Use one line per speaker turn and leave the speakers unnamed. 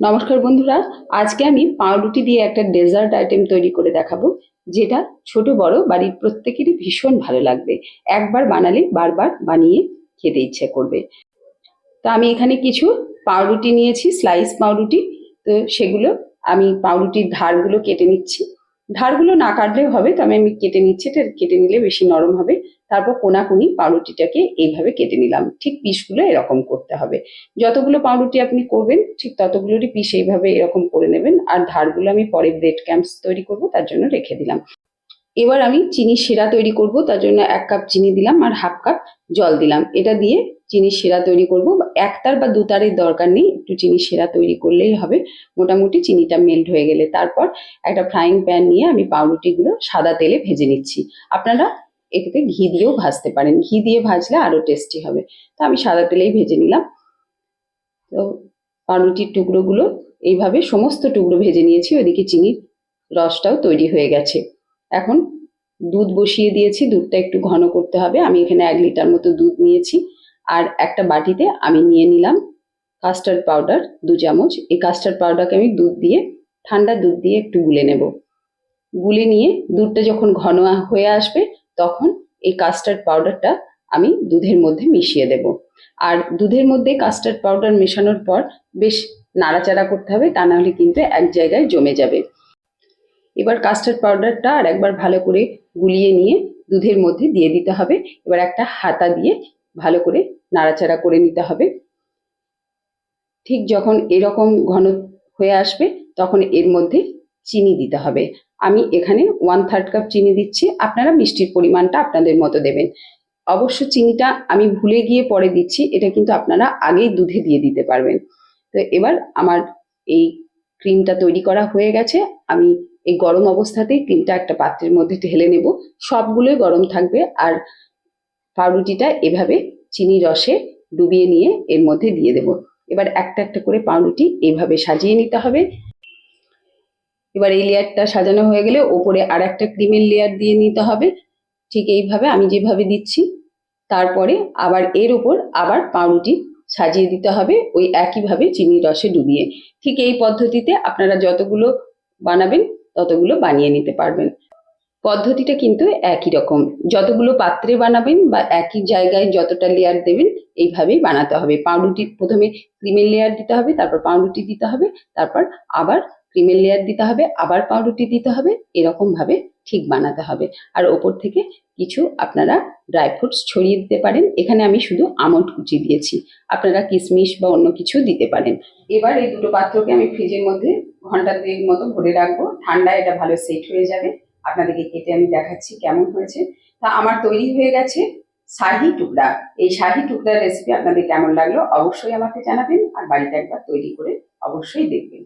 নমস্কার বন্ধুরা, আজকে আমি পাউরুটি দিয়ে একটা ডেজার্ট আইটেম তৈরি করে দেখাবো, যেটা ছোট বড় বাড়ির প্রত্যেকেরই ভীষণ ভালো লাগবে। একবার বানালে বারবার বানিয়ে খেতে ইচ্ছে করবে। তো আমি এখানে কিছু পাউরুটি নিয়েছি স্লাইস পাউরুটি। তো সেগুলো আমি পাউরুটির ধারগুলো কেটে নিচ্ছি। ধারগুলো না কাটলেও হবে তবে আমি কেটে নিচ্ছি, এটা কেটে নিলে বেশি নরম হবে। তারপর কোনাকুনি পাউরুটিটাকে এইভাবে কেটে নিলাম। ঠিক পিসগুলো এরকম করতে হবে। যতগুলো পাউরুটি আপনি করবেন, ঠিক ততগুলোরই পিস এইভাবে এরকম করে নেবেন। আর ধারগুলো আমি পরে ব্রেড ক্যাম্পস তৈরি করব, তার জন্য রেখে দিলাম। এবার আমি চিনি শিরা তৈরি করব, তার জন্য এক কাপ চিনি দিলাম আর হাফ কাপ জল দিলাম। এটা দিয়ে চিনি শিরা তৈরি করব। একতার বা দুতারের দরকার নেই, একটু চিনি শিরা তৈরি করলেই হবে। মোটামুটি চিনিটা মেল্ট হয়ে গেলে তারপর একটা ফ্রাইং প্যান নিয়ে আমি পাউরুটিগুলো সাদা তেলে ভেজে নিচ্ছি। আপনারা এতে ঘি দিয়েও ভাজতে পারেন। ঘি দিয়ে ভাজলে আরও টেস্টি হবে। তো আমি সাদা তেলেই ভেজে নিলাম। তো পাউরুটির টুকরোগুলো এইভাবে সমস্ত টুকরো ভেজে নিয়েছি, ওদিকে চিনির রসটাও তৈরি হয়ে গেছে। এখন দুধ বসিয়ে দিয়েছি, দুধটা একটু ঘন করতে হবে। আমি এখানে এক লিটার মতো দুধ নিয়েছি। আর একটা বাটিতে আমি নিয়ে নিলাম কাস্টার্ড পাউডার দু চামচ। এই কাস্টার্ড পাউডারকে আমি দুধ দিয়ে, ঠান্ডা দুধ দিয়ে একটু গুলে নেব। গুলে নিয়ে দুধটা যখন ঘন হয়ে আসবে, তখন এই কাস্টার্ড পাউডারটা আমি দুধের মধ্যে মিশিয়ে দেব। আর দুধের মধ্যে কাস্টার্ড পাউডার মেশানোর পর বেশ নাড়াচাড়া করতে হবে, তা নাহলে কিন্তু এক জায়গায় জমে যাবে। এবার কাস্টার্ড পাউডারটা আর একবার ভালো করে গুলিয়ে নিয়ে দুধের মধ্যে দিয়ে দিতে হবে। এবার একটা হাতা দিয়ে ভালো করে নাড়াচাড়া করে নিতে হবে। ঠিক যখন এরকম ঘন হয়ে আসবে, তখন এর মধ্যে চিনি দিতে হবে। আমি এখানে ওয়ান থার্ড কাপ চিনি দিচ্ছি। আপনারা মিষ্টির পরিমাণটা আপনাদের মতো দেবেন। অবশ্য চিনিটা আমি ভুলে গিয়ে পরে দিচ্ছি, এটা কিন্তু আপনারা আগেই দুধে দিয়ে দিতে পারবেন। তো এবার আমার এই ক্রিমটা তৈরি করা হয়ে গেছে। আমি এই গরম অবস্থাতেই ক্রিমটা একটা পাত্রের মধ্যে ঢেলে নেব। সবগুলোই গরম থাকবে। আর পাউরুটিটা এভাবে চিনি রসে ডুবিয়ে নিয়ে এর মধ্যে দিয়ে দেব। এবার একটা একটা করে পাউরুটি এইভাবে সাজিয়ে নিতে হবে। এবার এই লেয়ারটা সাজানো হয়ে গেলে ওপরে আর একটা ক্রিমের লেয়ার দিয়ে নিতে হবে। ঠিক এইভাবে আমি যেভাবে দিচ্ছি, তারপরে আবার এর ওপর আবার পাউরুটি সাজিয়ে দিতে হবে ওই একইভাবে চিনি রসে ডুবিয়ে। ঠিক এই পদ্ধতিতে আপনারা যতগুলো বানাবেন, ততগুলো বানিয়ে নিতে পারবেন। পদ্ধতিটা কিন্তু একই রকম। যতগুলো পাত্রে বানাবেন বা একই জায়গায় যতটা লেয়ার দেবেন, এইভাবেই বানাতে হবে। পাউরুটি প্রথমে ক্রিমের লেয়ার দিতে হবে, তারপর পাউরুটি দিতে হবে, তারপর আবার ক্রিমের লেয়ার দিতে হবে, আবার পাউরুটি দিতে হবে এরকম ভাবে ঠিক বানাতে হবে। আর ওপর থেকে কিছু আপনারা ড্রাই ফ্রুটস ছড়িয়ে দিতে পারেন। এখানে আমি শুধু আমন্ড কুচি দিয়েছি। আপনারা কিশমিশ বা অন্য কিছু দিতে পারেন। এবার এই দুটো পাত্রকে আমি ফ্রিজের মধ্যে ঘণ্টা দুয়েক মতো ভরে রাখব। ঠান্ডায় এটা ভালো সেট হয়ে যাবে। আপনাদেরকে কেটে আমি দেখাচ্ছি কেমন হয়েছে। তা আমার তৈরি হয়ে গেছে শাহি টুকরা। এই শাহি টুকরার রেসিপি আপনাদের কেমন লাগল অবশ্যই আমাকে জানাবেন আর বাড়িতে একবার তৈরি করে অবশ্যই দেখবেন।